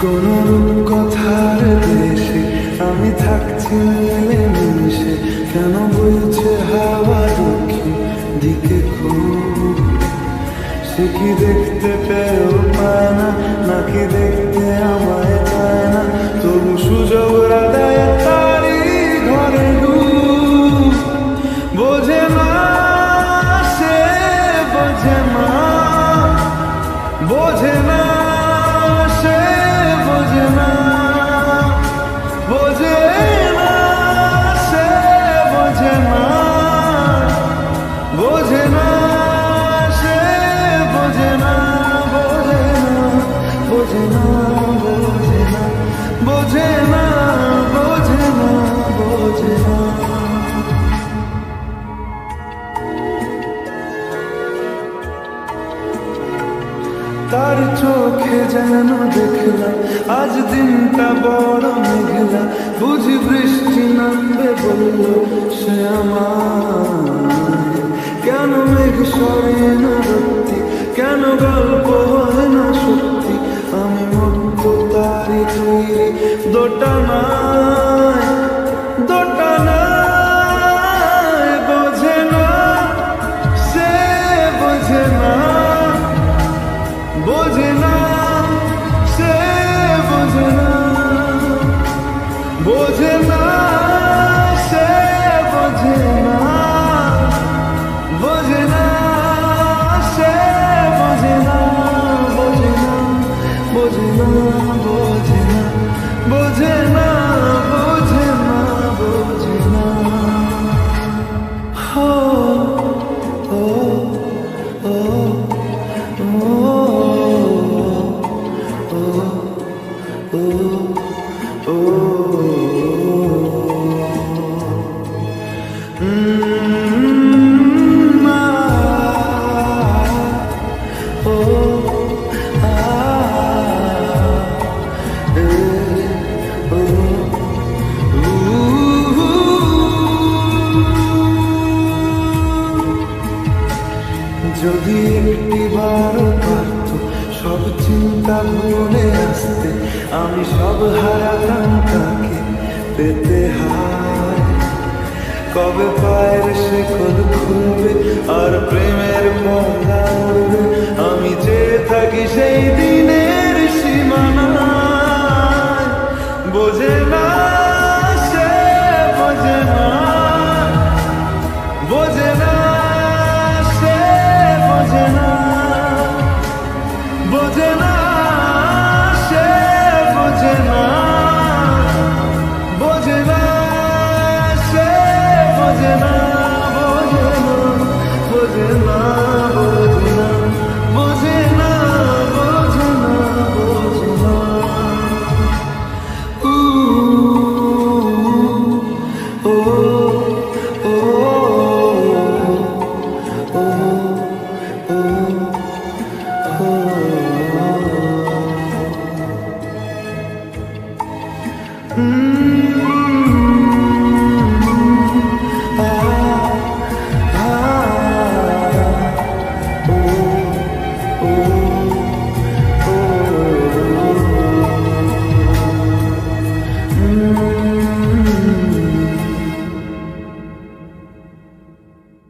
কোন কথার দেশে আমি থাকছি কেন বইছে হাওয়া দক্ষিণ দিকে খুব? সে কি দেখতে পেয়েও বোঝে তার চোখে যেন দেখলাম, আজ দিনটা বড় মেঘলা। বুঝি বৃষ্টি নামবে বলল, সে কেন মেঘ সরে না সত্যি কেন গল্প হয় না সত্যি? আমি মুক্ত তারি তৈরি দোটানায় যদি একটি বার পারত সব চিন্তা ভুলে আসতে আমি সব হারাতাম তাকে পেতে হায় কবে পায়ের শেকল খুলবে আর প্রেমের পর্দা উড়বে আমি যে থাকি সেই দিনের সীমানা বোঝে না